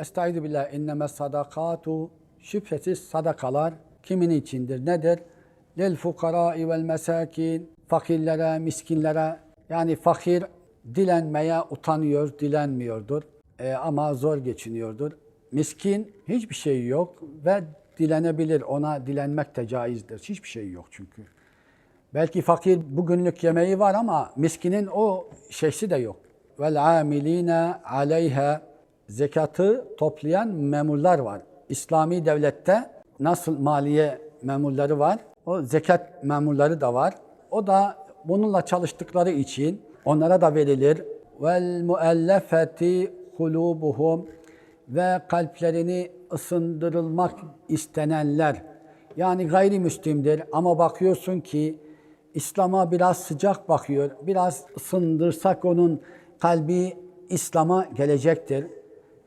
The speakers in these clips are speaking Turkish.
Estaizu billah inneme sadakatu şüphesiz sadakalar kimin içindir? Nedir? Lil fukarai vel mesakin fakirlere, miskinlere yani fakir dilenmeye utanıyor, dilenmiyordur E, ama zor geçiniyordur. Miskin hiçbir şey yok ve dilenebilir. Ona dilenmek de caizdir. Hiçbir şey yok çünkü. Belki fakir bugünlük yemeği var ama miskinin o şeysi de yok. Vel amiline aleyha zekatı toplayan memurlar var. İslami devlette nasıl maliye memurları var, o zekat memurları da var. O da bununla çalıştıkları için onlara da verilir. Vel muellefeti kulubuhum ve kalplerini ısındırılmak istenenler. Yani gayrimüslimdir ama bakıyorsun ki İslam'a biraz sıcak bakıyor. Biraz ısındırsak onun kalbi İslam'a gelecektir.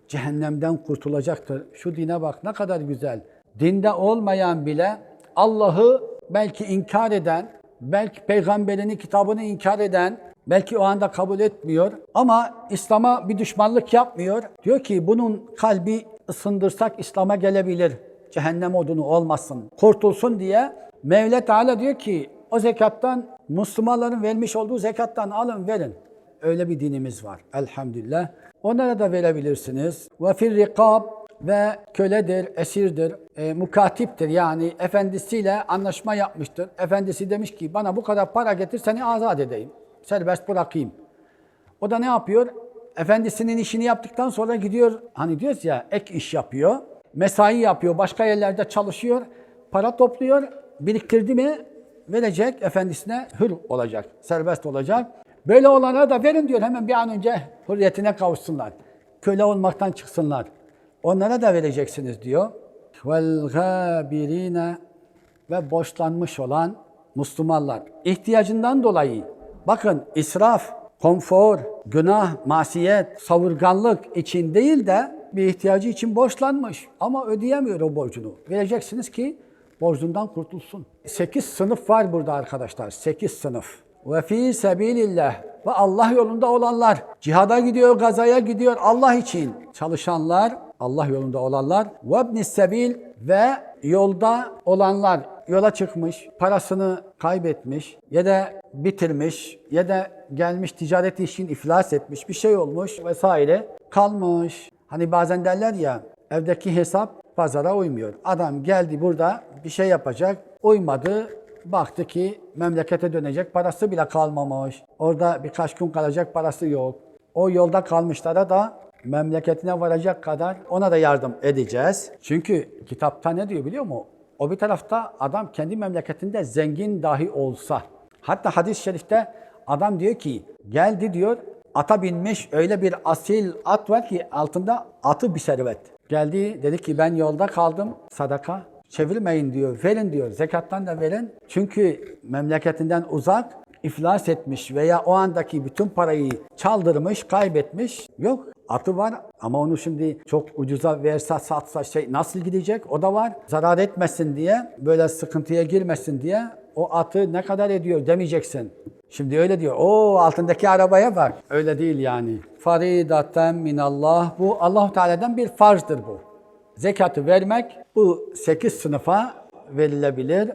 Cehennemden kurtulacaktır. Şu dine bak ne kadar güzel. Dinde olmayan bile Allah'ı belki inkar eden, belki peygamberini, kitabını inkar eden, belki o anda kabul etmiyor ama İslam'a bir düşmanlık yapmıyor. Diyor ki bunun kalbi ısındırsak İslam'a gelebilir. Cehennem odunu olmasın, kurtulsun diye Mevla Teala diyor ki o zekattan Müslümanların vermiş olduğu zekattan alın verin. Öyle bir dinimiz var elhamdülillah. Onlara da verebilirsiniz. Ve fir rikab ve köledir, esirdir, e, mukatiptir yani efendisiyle anlaşma yapmıştır. Efendisi demiş ki bana bu kadar para getir seni azat edeyim, serbest bırakayım. O da ne yapıyor? Efendisinin işini yaptıktan sonra gidiyor, hani diyoruz ya ek iş yapıyor, mesai yapıyor, başka yerlerde çalışıyor, para topluyor, biriktirdi mi verecek, efendisine hür olacak, serbest olacak. Böyle olanlara da verin diyor hemen bir an önce hürriyetine kavuşsunlar. Köle olmaktan çıksınlar. Onlara da vereceksiniz diyor. Gâbirine ve borçlanmış olan Müslümanlar. ihtiyacından dolayı bakın israf, konfor, günah, masiyet, savurganlık için değil de bir ihtiyacı için borçlanmış ama ödeyemiyor o borcunu. Vereceksiniz ki borcundan kurtulsun. 8 sınıf var burada arkadaşlar. 8 sınıf. Ve fi sebilillah ve Allah yolunda olanlar, cihada gidiyor, gazaya gidiyor Allah için. Çalışanlar, Allah yolunda olanlar. Ve ibnis sebil ve yolda olanlar. Yola çıkmış, parasını kaybetmiş ya da bitirmiş ya da gelmiş ticaret işin iflas etmiş bir şey olmuş vesaire. Kalmış. Hani bazen derler ya evdeki hesap pazara uymuyor. Adam geldi burada bir şey yapacak, uymadı, baktı ki memlekete dönecek parası bile kalmamış. Orada birkaç gün kalacak parası yok. O yolda kalmışlara da memleketine varacak kadar ona da yardım edeceğiz. Çünkü kitapta ne diyor biliyor musun? O bir tarafta adam kendi memleketinde zengin dahi olsa. Hatta hadis-i şerifte adam diyor ki geldi diyor ata binmiş öyle bir asil at var ki altında atı bir servet. Geldi dedi ki ben yolda kaldım sadaka çevirmeyin diyor verin diyor zekattan da verin. Çünkü memleketinden uzak iflas etmiş veya o andaki bütün parayı çaldırmış, kaybetmiş. Yok atı var ama onu şimdi çok ucuza verse satsa şey nasıl gidecek o da var. Zarar etmesin diye böyle sıkıntıya girmesin diye o atı ne kadar ediyor demeyeceksin. Şimdi öyle diyor. O altındaki arabaya bak. Öyle değil yani. Faridaten minallah. Bu Allahu Teala'dan bir farzdır bu. Zekatı vermek bu sekiz sınıfa verilebilir.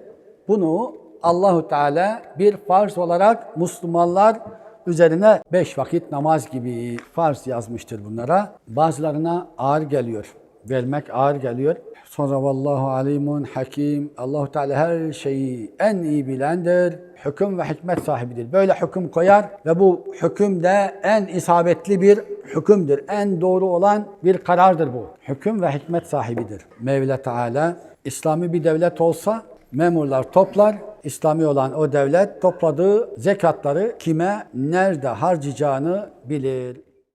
Bunu Allahu Teala bir farz olarak Müslümanlar üzerine beş vakit namaz gibi farz yazmıştır bunlara. Bazılarına ağır geliyor. Vermek ağır geliyor. Sonra vallahu alimun hakim. Allahu Teala her şeyi en iyi bilendir. Hüküm ve hikmet sahibidir. Böyle hüküm koyar ve bu hüküm de en isabetli bir hükümdür. En doğru olan bir karardır bu. Hüküm ve hikmet sahibidir. Mevla Teala İslami bir devlet olsa memurlar toplar. İslami olan o devlet topladığı zekatları kime, nerede harcayacağını bilir.